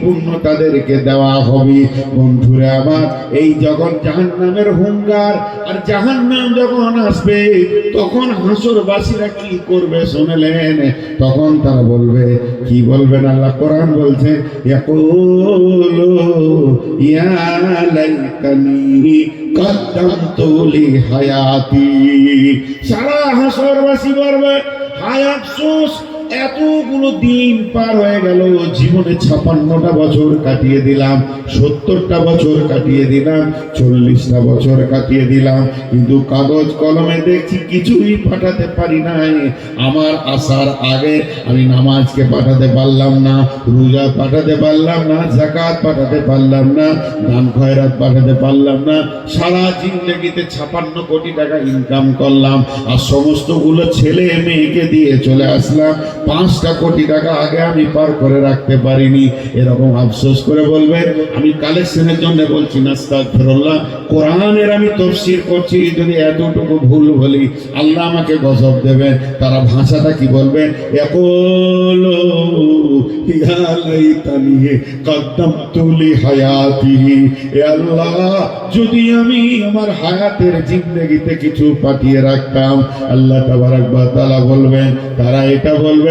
পুণ্য তাদেরকে দেওয়া হবে। বন্ধুরা আমার এই যখন জাহান নামের হুঙ্গার আর জাহান নাম যখন আসবে, তখন হাসরবাসীরা কি করবে শুনলেন? তখন তারা বলবে, কি বলবেন আল্লাহ? কোরআন বলছে সারা হাসরবাসী বলবে, হায় আফসোস এতগুলো দিন পার হয়ে গেল, জীবনে ছাপান্নটা বছর কাটিয়ে দিলাম, সত্তরটা বছর কাটিয়ে দিলাম, চল্লিশটা বছর কাটিয়ে দিলাম, কিন্তু কাগজ কলমে দেখছি কিছুই পাঠাতে পারি নাই। আমার আসার আগে আমি নামাজকে পাঠাতে পারলাম না, রোজা পাঠাতে পারলাম না জাকাত পাঠাতে পারলাম না, দান খয়রাত পাঠাতে পারলাম না, সারা জিন্দগিতে ছাপান্ন কোটি টাকা ইনকাম করলাম, আর সমস্তগুলো ছেলে মেয়েকে দিয়ে চলে আসলাম পাঁচটা কোটি টাকা আগে আমি পার করে রাখতে পারিনি। এরকম আফসোস করে বলবেন। আমি কালেকশনের জন্য বলছি নাস্তাক ফেরল্লাহ কোরআনের আমি তফসির করছি, যদি এতটুকু ভুল বলি, আল্লাহ আমাকে গজব দেবেন। তারা ভাষাটা কি বলবেন যদি আমি আমার হায়াতের জিন্দগিতে কিছু পাঠিয়ে রাখতাম, আল্লাহ তাবারাক বলবেন, তারা এটা বলবে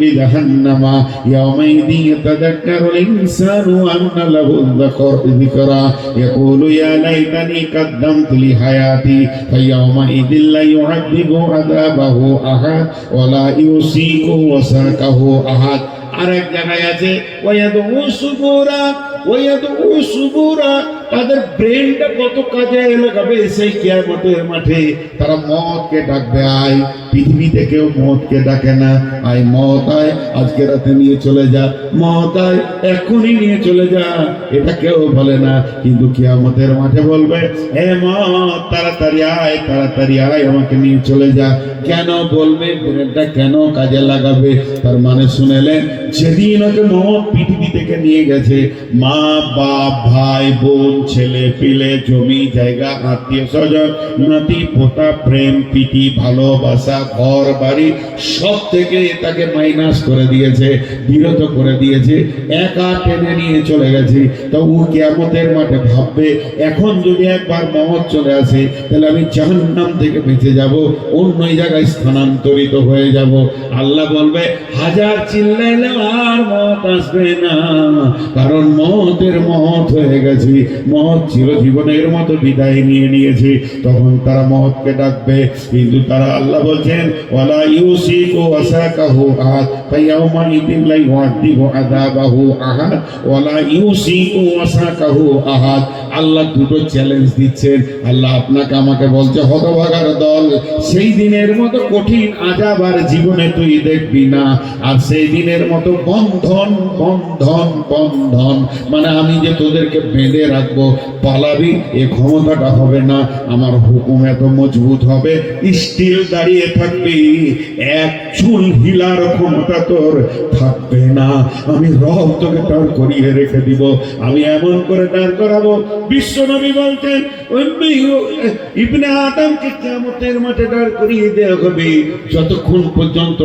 বিজাহান্নামা ইয়াউমাইদিন ইয়াতাযাক্কারুল ইনসানু আন্না লাহু যাকর যিকরা ইয়াকুলু ইয়া লাইতানি কদ্দামতু লি হায়াতি ফায়াউমাইদিন লা ইউআযিবু আযাবাহু আহাদ ওয়া লা ইউসিকু ওয়াসাকাহু আহাদ আরেক জায়গায় আছে ওয়ায়াদু সুবুরা ওয়ায়াদু সুবুরা, তাদের ব্রেনটা কত কাজে সেই মাঠে তারা মদকে ডাকবে আয় পৃথিবীতে কেউ মদকে ডাকে না। আয় মত আয়, আজকে রাতে নিয়ে চলে যা। মত আয়, এখনই নিয়ে চলে যা। এটা কেউ বলে না, কিন্তু কিয়ামতের মাঠে বলবে হে মত তাড়াতাড়ি আয় তাড়াতাড়ি আয়, আমাকে নিয়ে চলে যা। কেন বলবে? ব্রেনটা কেন কাজে লাগাবে? তার মানে শুনেলেন, যেদিন ওকে মত পৃথিবী থেকে নিয়ে গেছে মা বাপ, ভাই, বোন, ছেলে, পিলে, জমি, জায়গা, আত্মীয় স্বজন, নাতি, পোতা, প্রেম, প্রীতি, ভালোবাসা, ঘর, বাড়ি, সব থেকে তাকে মাইনাস করে দিয়েছে, বিরত করে দিয়েছে, একা টেনে নিয়ে চলে গেছে। তো ও কেমতের মাঠে ভাববে, এখন যদি একবার মহৎ চলে আসে, তাহলে আমি জাহান্নাম থেকে বেঁচে যাব, অন্য জায়গায় স্থানান্তরিত হয়ে যাব। আল্লাহ বলবে, হাজার চিল্লাইলে আর মত আসবে না, কারণ মতের মহৎ হয়ে গেছে। মহৎ ছিল জীবনের মতো বিদায় নিয়ে নিয়েছে। তখন তারা মহৎকে ডাকবে, কিন্তু তারা আল্লাহ বলছেন, ওয়ালা ইউসিকু ওয়াসাকাহু আহাদ, ফায়াউমা ইদিন লা ইউআযিবু আযাবাহু আহাদ, ওয়ালা ইউসিকু ওয়াসাকাহু আহাদ। আল্লাহ দুটো চ্যালেঞ্জ দিচ্ছেন। আল্লাহ আপনাকে আমাকে বলছে, হতভাগার দল, সেই দিনের মতো কঠিন আজাব আর জীবনে তুই দেখবি না। আর সেই দিনের মতো বন্ধন বন্ধন বন্ধন মানে আমি যে তোদেরকে বেঁধে রাখব, পালাবি, এ ক্ষমতাটা হবে না। আমার হুকুম এত মজবুত হবে। স্টিল দাঁড়িয়ে থাকবি, এক চুল হিলার ক্ষমতা তোর থাকবে না। আমি রব তোকে দাঁড় করিয়ে রেখে দিব। আমি এমন করে দাঁড় করাবো বিশ্বনবী বলতেন ইবনে আদমকে কিয়ামতের মাঠে দাঁড় করিয়ে দেওয়া হবে। যতক্ষণ পর্যন্ত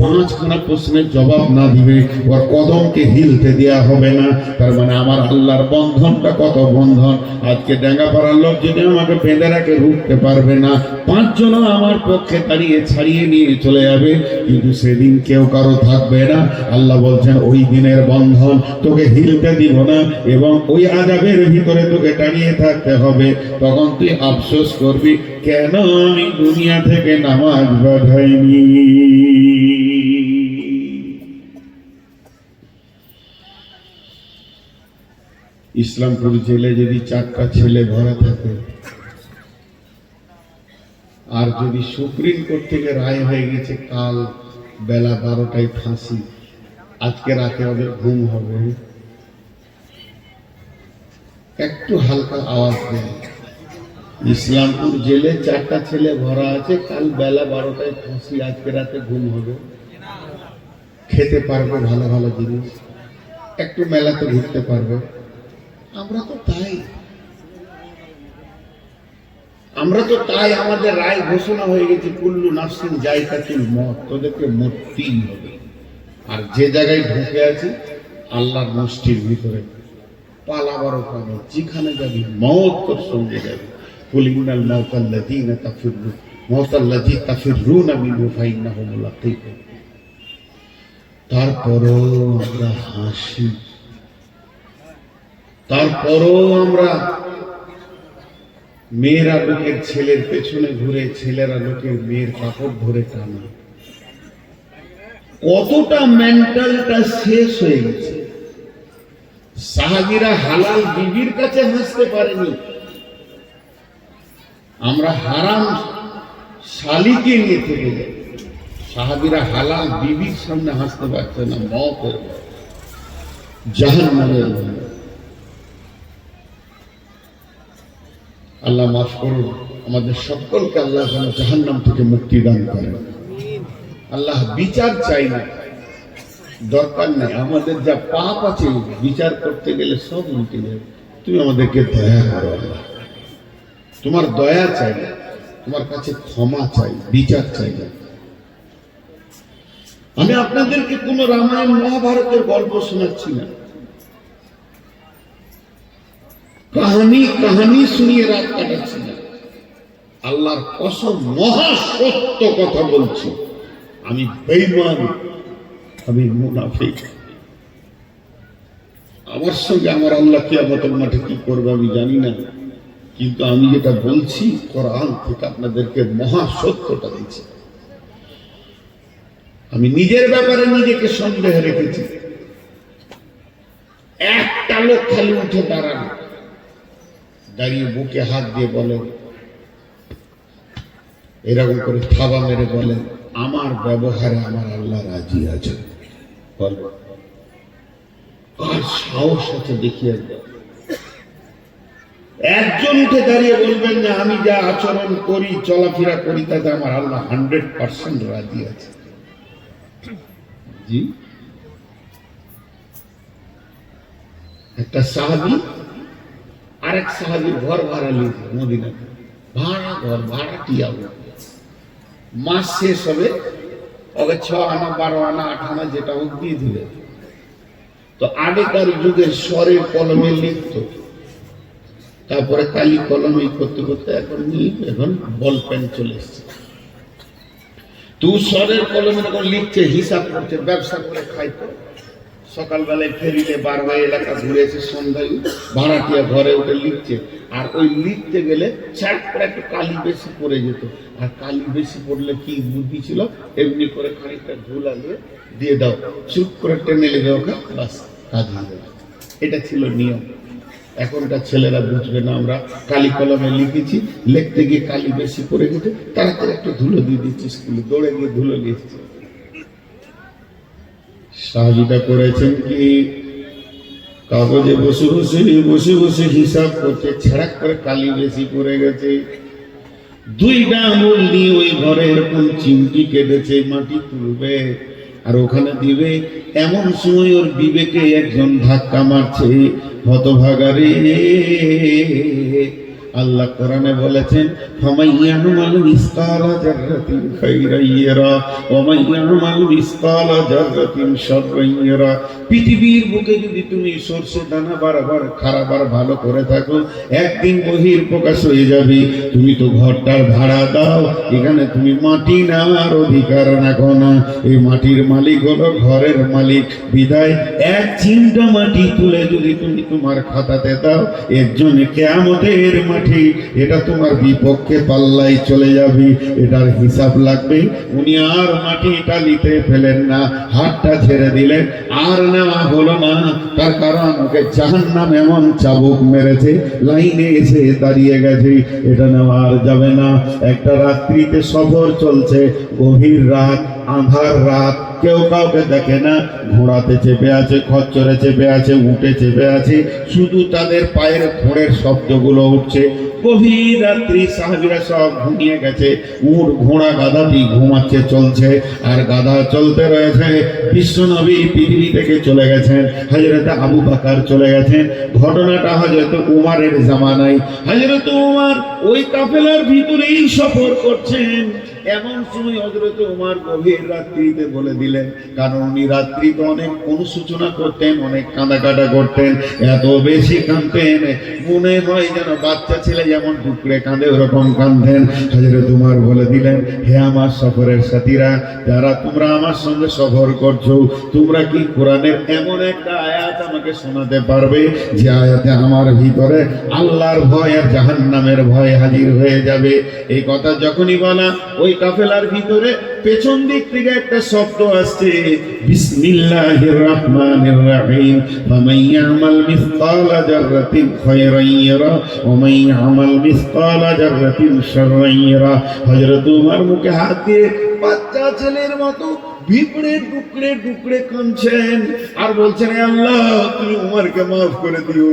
পাঁচখানা প্রশ্নের জবাব না দিবে, ওর কদমকে হিলতে দেওয়া হবে না। তার মানে আমার আল্লাহর বন্ধনটা কত বন্ধন? আজকে ডেঙ্গা পাড়ার লোক যদি আমাকে বেঁধে রাখে রুখতে পারবে না, পাঁচজনও আমার পক্ষে দাঁড়িয়ে ছাড়িয়ে নিয়ে চলে যাবে। কিন্তু সেদিন কেউ কারও থাকবে না। আল্লাহ বলছেন, ওই দিনের বন্ধন তোকে হিলতে দিব না এবং ওই আজাবের ভিতরে তোকে দাঁড়িয়ে থাকতে হবে। তখন তুই আফসোস করবি, কেন আমি দুনিয়া থেকে নামাজ বাধাইনি? ইসলামপুর জেলে যদি চারটা ছেলে ভরা থাকে, আর যদি সুপ্রিম কোর্ট থেকে রায় হয়ে গেছে, কাল বেলা বারোটায় ফাঁসি, আজকে রাতে ওদের ঘুম হবে। একটু হালকা আওয়াজ দেন। ইসলামপুর জেলে চারটা ছেলে ভরা আছে, কাল বেলা বারোটায় ফাঁসি, আজকে রাতে ঘুম হবে। খেতে পারবে ভালো ভালো জিনিস। একটু মেলাতে ঘুরতে পারবে। আমরা তো তাই। আমরা তো তাই, আমাদের রায় ঘোষণা হয়ে গেছে, কুল্লু নাফসিন জায়গাতুল মত, তোদেরকে মরতেই হবে। আর যে জায়গায় ঢুকে আছি, আল্লাহর মুষ্টির ভিতরে। পালাবার ওখানে যেখানে যাবি মত তোর সঙ্গে যাবি। তাফিরুনা মিনহু ফাইন্নাহু মুলাকীকুম তারপরও আমরা হাসি তারপরও আমরা মেয়েরা লোকের ছেলের পেছনে ঘুরে ছেলেরা লোকের মেয়ের কাপড় ধরে টানা। কতটা মেন্টালটা শেষ হয়ে গেছে। সাহাবিরা হালাল বিবির কাছে হাসতে পারেনি। আমরা হারাম শালিকে নিয়ে থেকে যাই। সাহাবিরা হালাল বিবির সামনে হাসতে পারছে না মতের জাহান্নামের ভয়। আল্লাহ মাফ করুন। আমাদের সকলকে আল্লাহ যেন জাহান্নাম থেকে মুক্তি দান করেন। আল্লাহ বিচার চাই না। দরকার নেই। আমাদের যা পাপ আছে, বিচার করতে গেলে সব উল্টে যাবে তুমি আমাদেরকে দয়া করো আল্লাহ। তোমার দয়া চাই না। তোমার কাছে ক্ষমা চাই, বিচার চাই না। আমি আপনাদেরকে কোন রামায়ণ, মহাভারতের গল্প শোনাচ্ছি না। কাহানি কাহানি শুনিয়ে রাত কাটাচ্ছি না। আল্লাহর কসম মহা সত্য কথা বলছি। আমি বেইমান আমি মুনাফিক। আমার সঙ্গে আমার আল্লাহ কিয়ামতের মাঠে কি করবে আমি জানি না। কিন্তু আমি যেটা বলছি, কোরআন থেকে আপনাদেরকে মহা সত্যটা দিচ্ছি আমি নিজের ব্যাপারে নিজেকে সন্দেহ রেখেছি। একটা লোক খালি উঠে দাঁড়ানো দাঁড়িয়ে বুকে হাত দিয়ে বলেন এরকম করে থাবা মেরে বলেন আমার ব্যবহারে আমার আল্লাহ রাজি আছে বল সাহস আছে দেখিয়ে একজন উঠে দাঁড়িয়ে বলবেন যে, আমি যা আচরণ করি, চলাফেরা করি, তাতে আমার আল্লাহ হান্ড্রেড পার্সেন্ট রাজি আছে। একটা সাহাবি আরেক সাহাবির ঘর ভাড়া লিখে মদিনাতে ভাড়া, ঘর ভাড়া, টিয়া মাস শেষ হবে, ওকে ছ আনা, বারো আনা, আট আনা যেটা হোক দিয়ে দিবে। তো আগেকার যুগে স্বরের কলমে লিখতো। তারপরে কালি কলমে করতে করতে এখন এখন বল পেন চলে এসছে। তু স্বরের কলমে যখন লিখছে, হিসাব করছে, ব্যবসা করে খাইতো। সকালবেলায় ফেরিলে বারবার এলাকা ঘুরেছে সন্ধ্যায় ভাড়াটিয়া ঘরে উঠে লিখছে। আর ওই লিখতে গেলে ছ্যাট করে একটু কালি বেশি পড়ে যেত। আর কালি বেশি পড়লে কি বুদ্ধি ছিল? এমনি করে খানিকটা ঝুলালে দিয়ে দাও। চুপ করে টেনে লেগে ওকে বাস, কাজ হয়ে এটা ছিল নিয়ম। এখনকার ছেলেরা বুঝবে না আমরা। কালি কলমে লিখেছি, লিখতে গিয়ে কালি বেশি পড়ে গেছে। তাড়াতাড়ি একটু ধুলো দিয়ে দিচ্ছি স্কুলে। দৌড়ে গিয়ে ধুলো লিখছি সাহায্যটা করেছেন কি? কাগজে বসে বসে বসে বসে হিসাব করছে ছেড়াক করে কালি বেশি পড়ে গেছে। দুইটা আঙুল নিয়ে ওই ঘরে এরকম চিমটি কেটেছে মাটি তুলবে আর ওখানে দিবে। এমন সময় ওর বিবেকে একজন ধাক্কা মারছে হতভাগারে আল্লাহ কোরআনে বলেছেন ফামাইয়ামাল মিসকালা জাররাতিন খাইরান ইয়ারা ওয়া মাইয়ামাল মিসকালা জাররাতিন শাররান পৃথিবীর বুকে যদি তুমি সরষে দানা বারবার খারাপ ভালো করে থাকো, একদিন বহির প্রকাশ হয়ে যাবে। তুমি তো ঘরটার ভাড়া দাও, এখানে তুমি মাটি নেওয়ার অধিকার রাখো না। এই মাটির মালিক হলো ঘরের মালিক। বিদায়, এক চিন্তা মাটি তুলে যদি তুমি তোমার খাতাতে দাও, এর জন্য কেয়ামতের মাটি এটা তোমার বিপক্ষে পাল্লাই চলে যাবে, এটার হিসাব লাগবে। উনি আর মাটি টালিতে ফেলেন না, হাতটা ছেড়ে দিলেন। আর নেওয়া হলো না, তার কারণ ওকে জাহান্নাম এমন চাবুক মেরেছে, লাইনে এসে দাঁড়িয়ে গেছে, এটা নেওয়া আর যাবে না। একটা রাত্রিতে সফর চলছে, গভীর রাত আধার রাত কেউ কাউকে দেখে না। ঘোড়াতে চেপে আছে, খচ্চরে চেপে আছে উঠে চেপে আছে। শুধু তাদের পায়ের ঘোড়ের শব্দগুলো উঠছে। গভীর সাহাবিরা সব ঘুমিয়ে গেছে। উট, ঘোড়া গাধাটি ঘুমাচ্ছে, চলছে। আর গাধা চলতে রয়েছে। বিশ্বনবী পৃথিবী থেকে চলে গেছেন। হজরত আবু বাকার চলে গেছেন। ঘটনাটা হজরত উমারের জামানায়। হজরত উমার ওই কাফেলার ভিতরেই সফর করছেন। এমন সময় হজরত উমার গভীর রাত্রিতে বলে দিলেন, কারণ উনি রাত্রিতে অনেক অনুসূচনা করতেন, অনেক কাঁদাকাটা করতেন, এত বেশি কাঁদতেন, মনে হয় যেন বাচ্চা ছেলে যেমন টুকরে কাঁদে, ওরকম কাঁদতেন। হজরত উমার বলে দিলেন, হে আমার সফরের সাথীরা, যারা তোমরা আমার সঙ্গে সফর করছ, তোমরা কি কোরআনের এমন একটা আয়াত আমাকে শোনাতে পারবে, যে আয়াতে আমার ভিতরে আল্লাহর ভয় আর জাহান্নামের ভয় হাজির হয়ে যাবে? এই কথা যখনই বলা, ওই কাফেলার ভিতরে পেছন দিক থেকে একটা শব্দ আসছে, বিসমিল্লাহির রহমানির রহিম, ফামান ইয়ামাল মিসকালা জাররাতিন খায়রান ইয়ারা ওয়া মান মিসকালা জাররাতিন শাররান ইয়ারা। হযরত উমর মুখে হাত দিয়ে বাচ্চা ছেলের মতো বিপড়ে টুকরে টুকরে কাঁদছেন আর বলছেন আল্লাহ, তুমি উমারকে মাফ করে দিও।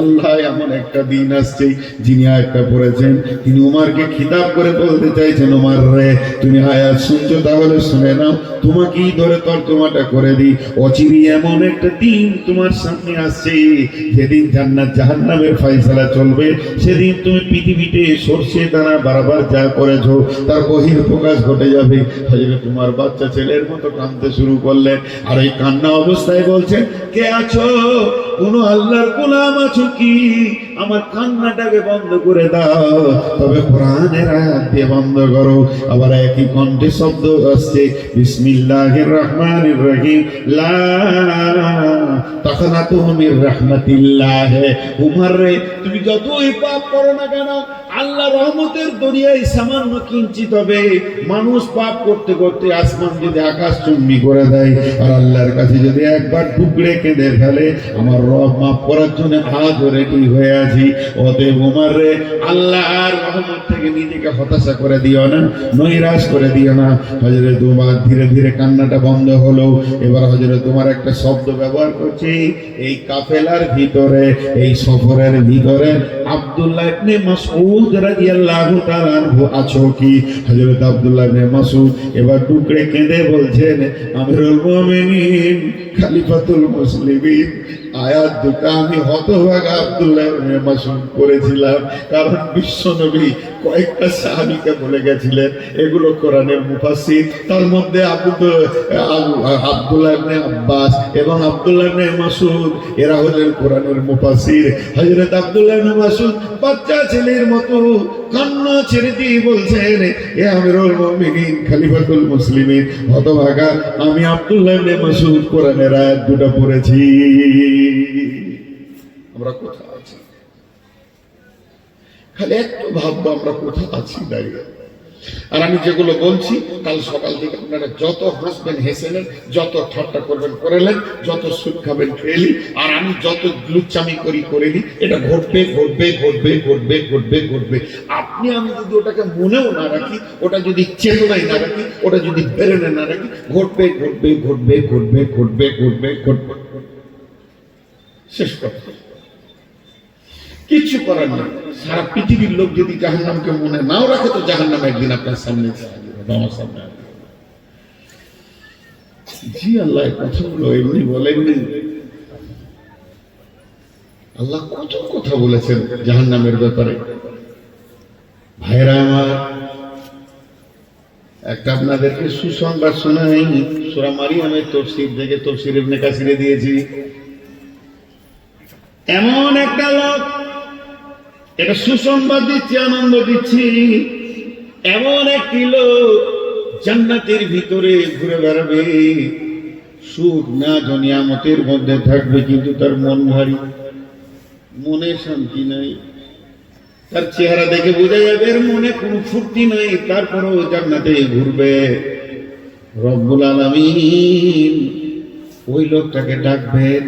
আল্লাহ, এমন একটা দিন আসছে, যিনি আয়াতটা পড়েছেন। তিনি উমারকে খিতাব করে বলতে চাইছেন, উমার রে, তুমি আয়াত শুনছো, তাহলে শুনে নাও। তোমাকেই ধরে তর্জমাটা করে দিই। অচিরি এমন একটা দিন তোমার সামনে আসছে, যেদিন জান্নাত জাহান্নামের ফয়সালা চলবে। সেদিন তুমি পৃথিবীতে সর্ষে দানা বারবার যা করেছ, তার বহির প্রকাশ ঘটে যাবে। হজরত তোমার বাচ্চা ছেলের মতো কাঁদতে শুরু করলেন আর এই কান্না অবস্থায় বলছেন কে আছো? কোন আল্লাহর গোলাম আছো কি? আমার কান্নাটাকে বন্ধ করে দাও। তবে কোরআনের আয়াত দিয়ে বন্ধ করো। আবার একই কণ্ঠে শব্দ আসছে, বিসমিল্লাহির রহমানির রহিম, লা তাকনাতু মির রাহমাতিল্লাহ। উমর রে, তুমি যতই পাপ করো না কেন আল্লাহ রহমতের দরিয়ায় সামান্য কিঞ্চিত হবে। মানুষ পাপ করতে করতে আসমান যদি আকাশ চুম্বি করে দেয়, আর আল্লাহর কাছে যদি একবার টুকরে কেঁদে ফেলে, আমার রব মাফ করার জন্য আজ রেডি হয়ে আছি। অতএব উমর রে, আল্লাহর রহমত থেকে নিজেকে হতাশা করে দিও না, নৈরাশ করে দিও না। হজরে তোমার ধীরে ধীরে কান্নাটা বন্ধ হলো। এবার হজরে তোমার একটা শব্দ ব্যবহার করছি, এই কাফেলার ভিতরে, এই সফরের ভিতরে আব্দুল্লাহ ইবনে মাসউদ রাদিয়াল্লাহু তাআলা আনহু আছো কি? হযরত আব্দুল্লাহ ইবনে মাসউদ এবার টুকরে কেঁদে বলছেন, আমিরুল মুমিনিন, খলিফাতুল মুসলিমিন। আয়াত দুটা আমি হতভাগা আব্দুল্লাহ ইবনে মাসউদ করেছিলাম, কারণ বিশ্বনবী কয়েকটা সাহাবীকে বলে গেছিলেন, এগুলো কোরআনের মুফাসসির। তার মধ্যে আব্দুল আব্বাস এবং আব্দুল্লাহ মাসউদ, এরা হলেন কোরআনের মুফাসসির। হযরত আব্দুল্লাহ মাসউদ বাচ্চা ছেলের মতো, কান্না ছেড়ে দিয়ে বলছেন, এ আমিরুল মুমিনিন, খলিফাতুল মুসলিমিন, হতভাগা, আমি আব্দুল্লাহ মাসউদ কোরআনের আয়াত দুটো পড়েছি। আমরা কোথায়? খালি একটু ভাববো আমরা কোথায় আছি, দাঁড়িয়ে। আর আমি যেগুলো বলছি, কাল সকাল থেকে আপনারা যত হাসবেন হেসেলেন, যত ঠাট্টা করবেন, করেলেন, যত সুদ খাবেন খেলি আর আমি যত লুচ্চামি করি, করেলি, এটা ঘটবে ঘটবে ঘটবে ঘটবে ঘটবে ঘটবে। আপনি, আমি যদি ওটাকে মনেও না রাখি, ওটা যদি চেতনায় না রাখি, ওটা যদি বেরেনে না রাখি, ঘটবে ঘটবে ঘটবে ঘটবে ঘটবে ঘটবে ঘটবে। শেষ কথা। কিচ্ছু করার নেই। সারা পৃথিবীর লোক যদি জাহান্নামকে মনে নাও রাখে, তো জাহান্নাম একদিন আপনার সামনে আমার সামনে জি, আল্লাহ কথাগুলো এমনি বলেননি। আল্লাহ কত কথা বলেছেন জাহান্নামের ব্যাপারে। ভাইরা আমার, একটা আপনাদেরকে সুসংবাদ শোনাই। সুরা মারিয়ামের তফসির থেকে তফসির ইবনে কাসিরে দিয়েছি। এমন একটা লোক এটা সুসংবাদ দিচ্ছি, আনন্দ দিচ্ছি। এমন একটি লোক জান্নাতের ভিতরে ঘুরে বেড়াবে। সুখ না জনিয়ামতের মধ্যে থাকবে, কিন্তু তার মন ভারী, মনে শান্তি নাই। তার চেহারা দেখে বোঝা যাবে, এর মনে কোনো ফুর্তি নাই, তারপরেও জান্নাতে ঘুরবে। রব্বুল আলামিন ওই লোকটাকে ডাকবেন।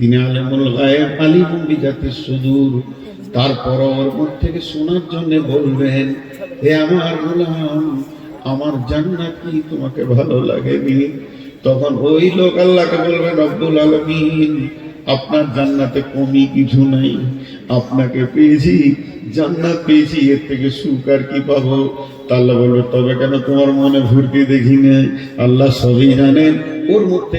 তিনি আলেমুল গায়েব আলিমুল বিজাতির সুদূর। তারপর ওর মুখ থেকে শোনার জন্য বলবেন, হে আমার গোলাম, আমার জান্নাত কি তোমাকে ভালো লাগেনি। তখন ওই লোক আল্লাহকে বলবেন রব্বুল আলমিন, আপনার জান্নাতে কমি কিছু নাই। আপনাকে পেয়েছি, জান্নাত পেয়েছি, এর থেকে সুখ আর কি পাবো? তা আল্লাহ বলবে, তবে কেন তোমার মনে ভর্তি দেখি নাই? আল্লাহ সবই জানেন, ওর থেকে